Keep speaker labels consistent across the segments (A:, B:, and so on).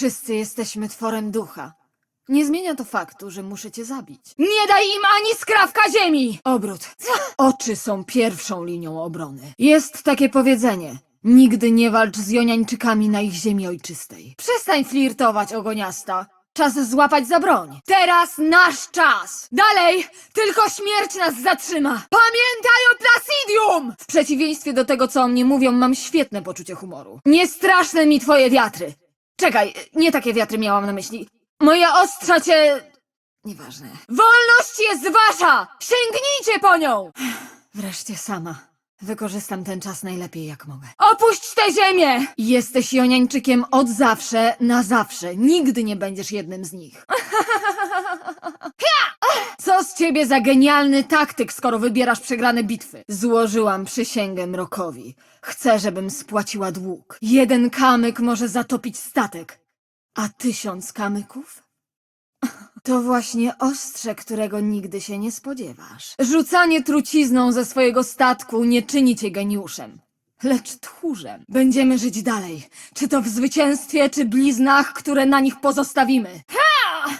A: Wszyscy jesteśmy tworem ducha. Nie zmienia to faktu, że muszę cię zabić. Nie daj im ani skrawka ziemi! Obrót. Oczy są pierwszą linią obrony. Jest takie powiedzenie. Nigdy nie walcz z Joniańczykami na ich ziemi ojczystej. Przestań flirtować, ogoniasta. Czas złapać za broń. Teraz nasz czas! Dalej! Tylko śmierć nas zatrzyma! Pamiętaj o Placidium! W przeciwieństwie do tego, co o mnie mówią, mam świetne poczucie humoru. Nie straszne mi twoje wiatry. Czekaj, nie takie wiatry miałam na myśli. Moje ostrza cię... Nieważne. Wolność jest wasza! Sięgnijcie po nią! Wreszcie sama. Wykorzystam ten czas najlepiej jak mogę. Opuść tę ziemię! Jesteś Joniańczykiem od zawsze, na zawsze. Nigdy nie będziesz jednym z nich. Co z ciebie za genialny taktyk, skoro wybierasz przegrane bitwy? Złożyłam przysięgę Mrokowi. Chcę, żebym spłaciła dług. Jeden kamyk może zatopić statek, a tysiąc kamyków? To właśnie ostrze, którego nigdy się nie spodziewasz. Rzucanie trucizną ze swojego statku nie czyni cię geniuszem, lecz tchórzem. Będziemy żyć dalej, czy to w zwycięstwie, czy bliznach, które na nich pozostawimy.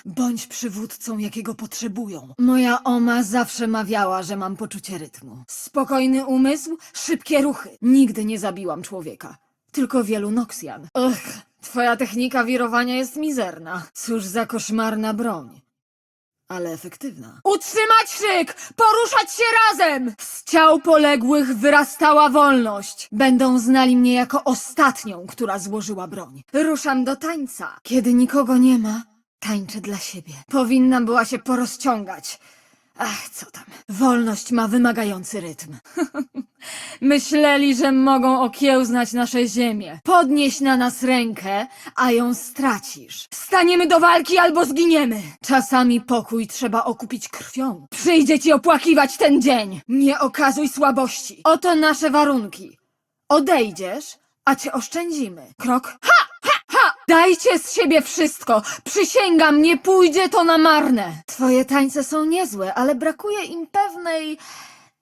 A: Bądź przywódcą, jakiego potrzebują. Moja oma zawsze mawiała, że mam poczucie rytmu. Spokojny umysł, szybkie ruchy. Nigdy nie zabiłam człowieka, tylko wielu Noksjan. Ugh, twoja technika wirowania jest mizerna. Cóż za koszmarna broń. Ale efektywna. Utrzymać szyk! Poruszać się razem! Z ciał poległych wyrastała wolność. Będą znali mnie jako ostatnią, która złożyła broń. Ruszam do tańca. Kiedy nikogo nie ma, tańczę dla siebie. Powinna była się porozciągać. Ach, co tam. Wolność ma wymagający rytm. Myśleli, że mogą okiełznać nasze ziemię. Podnieś na nas rękę, a ją stracisz. Staniemy do walki albo zginiemy. Czasami pokój trzeba okupić krwią. Przyjdzie ci opłakiwać ten dzień. Nie okazuj słabości. Oto nasze warunki. Odejdziesz, a cię oszczędzimy. Krok. Ha! Ha! Dajcie z siebie wszystko. Przysięgam, nie pójdzie to na marne. Twoje tańce są niezłe, ale brakuje im pewnej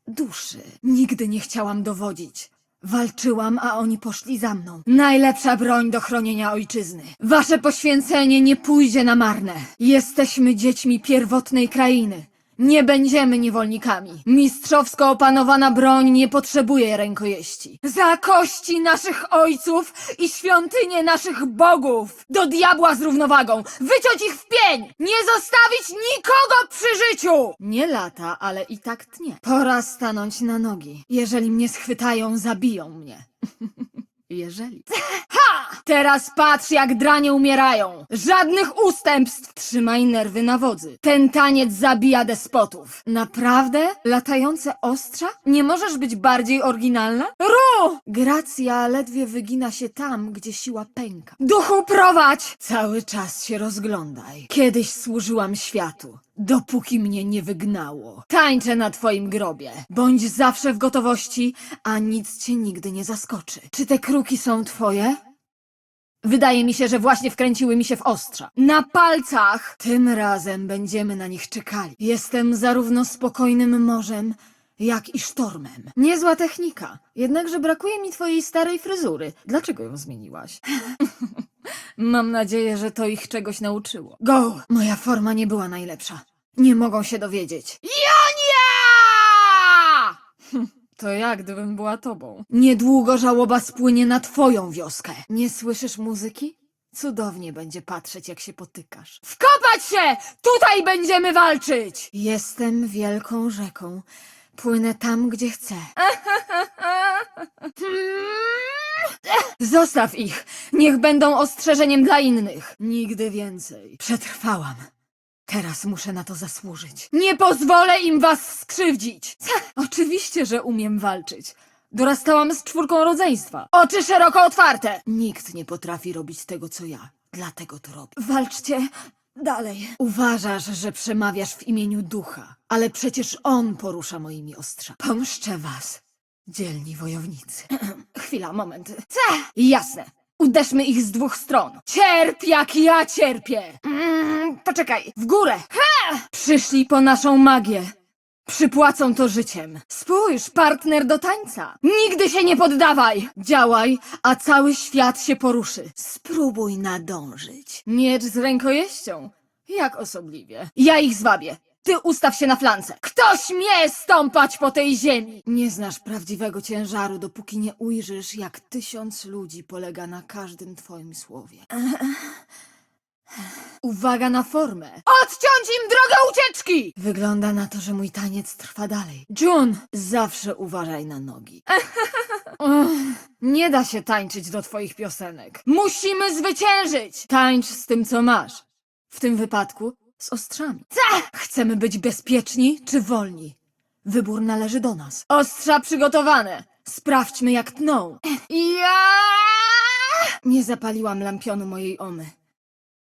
A: duszy. Nigdy nie chciałam dowodzić. Walczyłam, a oni poszli za mną. Najlepsza broń do chronienia ojczyzny. Wasze poświęcenie nie pójdzie na marne. Jesteśmy dziećmi pierwotnej krainy. Nie będziemy niewolnikami. Mistrzowsko opanowana broń nie potrzebuje rękojeści. Za kości naszych ojców i świątynię naszych bogów! Do diabła z równowagą! Wyciąć ich w pień! Nie zostawić nikogo przy życiu! Nie lata, ale i tak tnie. Pora stanąć na nogi. Jeżeli mnie schwytają, zabiją mnie. Jeżeli. Ha! Teraz patrz, jak dranie umierają. Żadnych ustępstw. Trzymaj nerwy na wodzy. Ten taniec zabija despotów. Naprawdę? Latające ostrza? Nie możesz być bardziej oryginalna? Ru! Gracja ledwie wygina się tam, gdzie siła pęka. Duchu prowadź! Cały czas się rozglądaj. Kiedyś służyłam światu. Dopóki mnie nie wygnało. Tańczę na twoim grobie. Bądź zawsze w gotowości, a nic cię nigdy nie zaskoczy. Czy te kruki są twoje? Wydaje mi się, że właśnie wkręciły mi się w ostrza. Na palcach! Tym razem będziemy na nich czekali. Jestem zarówno spokojnym morzem, jak i sztormem. Niezła technika. Jednakże brakuje mi twojej starej fryzury. Dlaczego ją zmieniłaś? Mam nadzieję, że to ich czegoś nauczyło. Go! Moja forma nie była najlepsza. Nie mogą się dowiedzieć. Jonia! To jak gdybym była tobą? Niedługo żałoba spłynie na twoją wioskę. Nie słyszysz muzyki? Cudownie będzie patrzeć, jak się potykasz. Wkopać się! Tutaj będziemy walczyć! Jestem wielką rzeką. Płynę tam, gdzie chcę. Zostaw ich! Niech będą ostrzeżeniem dla innych! Nigdy więcej. Przetrwałam. Teraz muszę na to zasłużyć. Nie pozwolę im was skrzywdzić! Oczywiście, że umiem walczyć. Dorastałam z czwórką rodzeństwa. Oczy szeroko otwarte! Nikt nie potrafi robić tego, co ja. Dlatego to robię. Walczcie dalej. Uważasz, że przemawiasz w imieniu ducha, ale przecież on porusza moimi ostrza. Pomszczę was, dzielni wojownicy. Chwila, moment. Ce! Jasne. Uderzmy ich z dwóch stron. Cierp jak ja cierpię! Mm, poczekaj, w górę! Ha! Przyszli po naszą magię. Przypłacą to życiem. Spójrz, partner do tańca. Nigdy się nie poddawaj! Działaj, a cały świat się poruszy. Spróbuj nadążyć. Miecz z rękojeścią. Jak osobliwie. Ja ich zwabię. Ty ustaw się na flance. Kto śmie stąpać po tej ziemi? Nie znasz prawdziwego ciężaru, dopóki nie ujrzysz, jak tysiąc ludzi polega na każdym twoim słowie. Uwaga na formę. Odciąć im drogę ucieczki! Wygląda na to, że mój taniec trwa dalej. June, zawsze uważaj na nogi. Nie da się tańczyć do twoich piosenek. Musimy zwyciężyć! Tańcz z tym, co masz. W tym wypadku z ostrzami. Chcemy być bezpieczni czy wolni? Wybór należy do nas. Ostrza przygotowane. Sprawdźmy, jak tną. Ja! Nie zapaliłam lampionu mojej omy.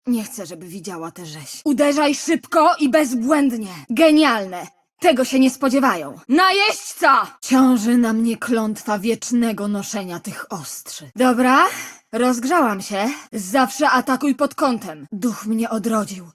A: Nie chcę, żeby widziała tę rzeź. Uderzaj szybko i bezbłędnie. Genialne. Tego się nie spodziewają. Najeźdźca! Ciąży na mnie klątwa wiecznego noszenia tych ostrzy. Dobra, rozgrzałam się. Zawsze atakuj pod kątem. Duch mnie odrodził.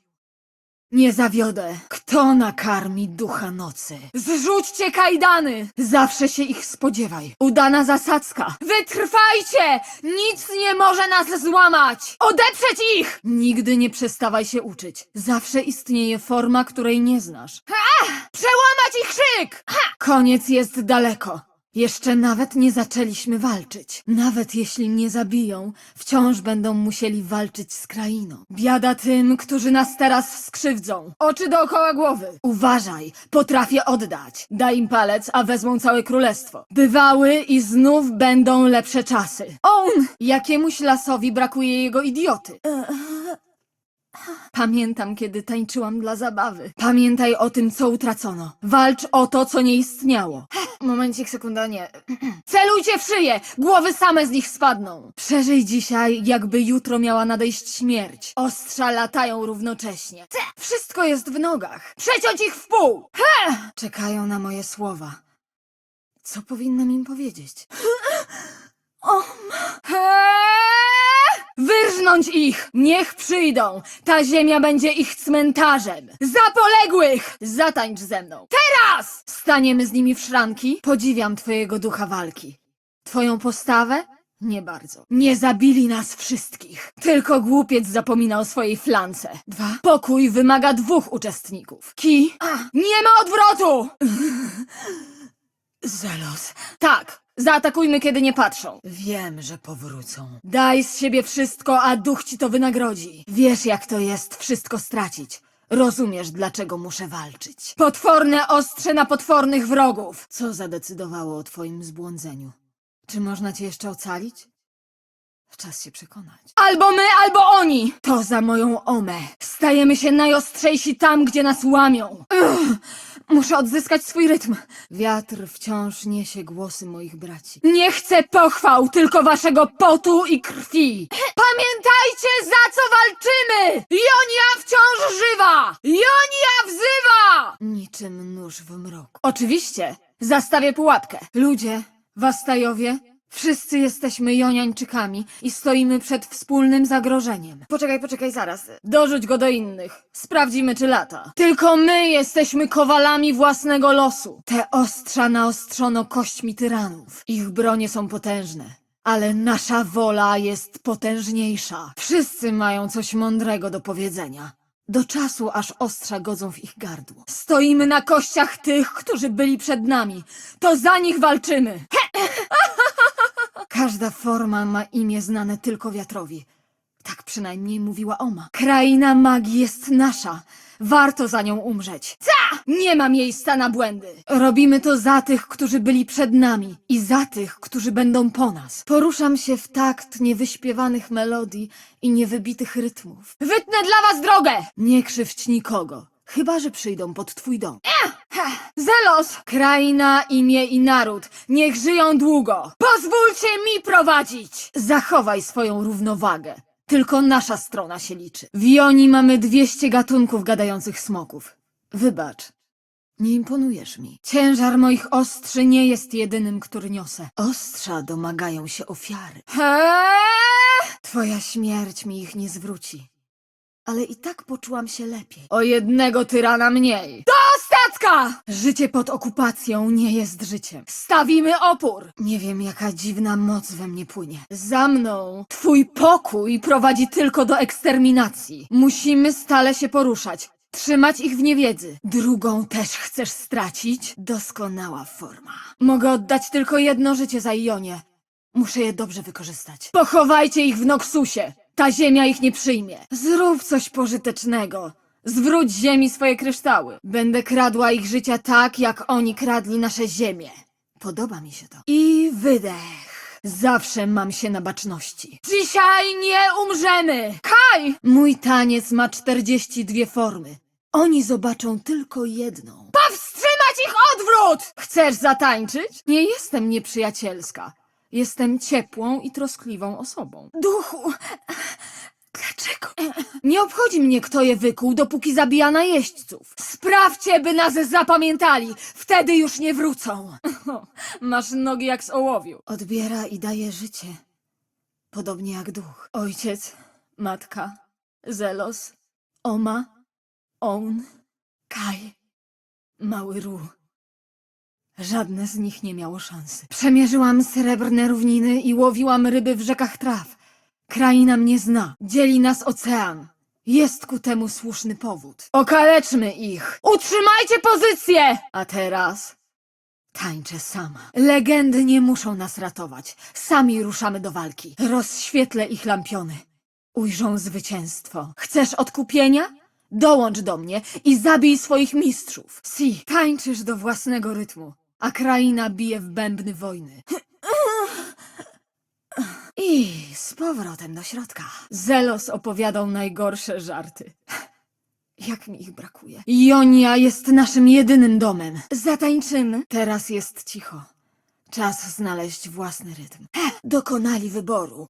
A: Nie zawiodę. Kto nakarmi ducha nocy? Zrzućcie kajdany! Zawsze się ich spodziewaj. Udana zasadzka. Wytrwajcie! Nic nie może nas złamać! Odeprzeć ich! Nigdy nie przestawaj się uczyć. Zawsze istnieje forma, której nie znasz. Ha! Przełamać ich krzyk! Ha! Koniec jest daleko. Jeszcze nawet nie zaczęliśmy walczyć. Nawet jeśli mnie zabiją, wciąż będą musieli walczyć z krainą. Biada tym, którzy nas teraz skrzywdzą. Oczy dookoła głowy. Uważaj, potrafię oddać. Daj im palec, a wezmą całe królestwo. Bywały i znów będą lepsze czasy. On! Jakiemuś lasowi brakuje jego idioty. Pamiętam, kiedy tańczyłam dla zabawy. Pamiętaj o tym, co utracono. Walcz o to, co nie istniało. Momencik, sekunda, nie. Celujcie w szyję! Głowy same z nich spadną. Przeżyj dzisiaj, jakby jutro miała nadejść śmierć. Ostrza latają równocześnie. Wszystko jest w nogach. Przeciąć ich w pół! He! Czekają na moje słowa. Co powinnam im powiedzieć? Wyrżnąć ich! Niech przyjdą! Ta ziemia będzie ich cmentarzem! Za poległych! Zatańcz ze mną! Teraz! Staniemy z nimi w szranki? Podziwiam twojego ducha walki. Twoją postawę? Nie bardzo. Nie zabili nas wszystkich. Tylko głupiec zapomina o swojej flance. Dwa. Pokój wymaga dwóch uczestników. Ki. A. Nie ma odwrotu! Zelos. Tak. Zaatakujmy, kiedy nie patrzą. Wiem, że powrócą. Daj z siebie wszystko, a duch ci to wynagrodzi. Wiesz, jak to jest wszystko stracić. Rozumiesz, dlaczego muszę walczyć. Potworne ostrze na potwornych wrogów. Co zadecydowało o twoim zbłądzeniu? Czy można cię jeszcze ocalić? Czas się przekonać. Albo my, albo oni! To za moją omę. Stajemy się najostrzejsi tam, gdzie nas łamią. Ugh! Muszę odzyskać swój rytm. Wiatr wciąż niesie głosy moich braci. Nie chcę pochwał, tylko waszego potu i krwi. Pamiętajcie, za co walczymy! Jonia wciąż żywa! Jonia wzywa! Niczym nóż w mroku. Oczywiście, zastawię pułapkę. Ludzie, Wastajowie, wszyscy jesteśmy Joniańczykami i stoimy przed wspólnym zagrożeniem. Poczekaj, poczekaj, zaraz. Dorzuć go do innych. Sprawdzimy, czy lata. Tylko my jesteśmy kowalami własnego losu. Te ostrza naostrzono kośćmi tyranów. Ich bronie są potężne. Ale nasza wola jest potężniejsza. Wszyscy mają coś mądrego do powiedzenia. Do czasu, aż ostrza godzą w ich gardło. Stoimy na kościach tych, którzy byli przed nami. To za nich walczymy. Każda forma ma imię znane tylko wiatrowi. Tak przynajmniej mówiła Oma. Kraina magii jest nasza. Warto za nią umrzeć. Ca! Nie ma miejsca na błędy. Robimy to za tych, którzy byli przed nami i za tych, którzy będą po nas. Poruszam się w takt niewyśpiewanych melodii i niewybitych rytmów. Wytnę dla was drogę! Nie krzywdź nikogo. Chyba, że przyjdą pod twój dom. Zelos! Kraina, imię i naród. Niech żyją długo. Pozwólcie mi prowadzić! Zachowaj swoją równowagę. Tylko nasza strona się liczy. W Joni mamy 200 gatunków gadających smoków. Wybacz. Nie imponujesz mi. Ciężar moich ostrzy nie jest jedynym, który niosę. Ostrza domagają się ofiary. Heee! Twoja śmierć mi ich nie zwróci. Ale i tak poczułam się lepiej. O jednego tyrana mniej. To ostatni Matka! Życie pod okupacją nie jest życiem. Stawimy opór! Nie wiem, jaka dziwna moc we mnie płynie. Za mną! Twój pokój prowadzi tylko do eksterminacji. Musimy stale się poruszać. Trzymać ich w niewiedzy. Drugą też chcesz stracić? Doskonała forma. Mogę oddać tylko jedno życie za Ionie. Muszę je dobrze wykorzystać. Pochowajcie ich w Noxusie. Ta ziemia ich nie przyjmie. Zrób coś pożytecznego. Zwróć ziemi swoje kryształy. Będę kradła ich życia tak, jak oni kradli nasze ziemię. Podoba mi się to. I wydech. Zawsze mam się na baczności. Dzisiaj nie umrzemy! Kaj! Mój taniec ma 42 formy. Oni zobaczą tylko jedną. Powstrzymać ich odwrót! Chcesz zatańczyć? Nie jestem nieprzyjacielska. Jestem ciepłą i troskliwą osobą. Duchu, dlaczego? Nie obchodzi mnie, kto je wykuł, dopóki zabija najeźdźców. Sprawdźcie, by nas zapamiętali. Wtedy już nie wrócą. Masz nogi jak z ołowiu. Odbiera i daje życie. Podobnie jak duch. Ojciec, matka, Zelos, Oma, On, Kaj, mały Ru. Żadne z nich nie miało szansy. Przemierzyłam srebrne równiny i łowiłam ryby w rzekach traw. Kraina mnie zna. Dzieli nas ocean. Jest ku temu słuszny powód. Okaleczmy ich! Utrzymajcie pozycję! A teraz tańczę sama. Legendy nie muszą nas ratować. Sami ruszamy do walki. Rozświetlę ich lampiony. Ujrzą zwycięstwo. Chcesz odkupienia? Dołącz do mnie i zabij swoich mistrzów. Si, tańczysz do własnego rytmu, a kraina bije w bębny wojny. I z powrotem do środka. Zelos opowiadał najgorsze żarty. Jak mi ich brakuje. Jonia jest naszym jedynym domem. Zatańczymy. Teraz jest cicho. Czas znaleźć własny rytm. Dokonali wyboru.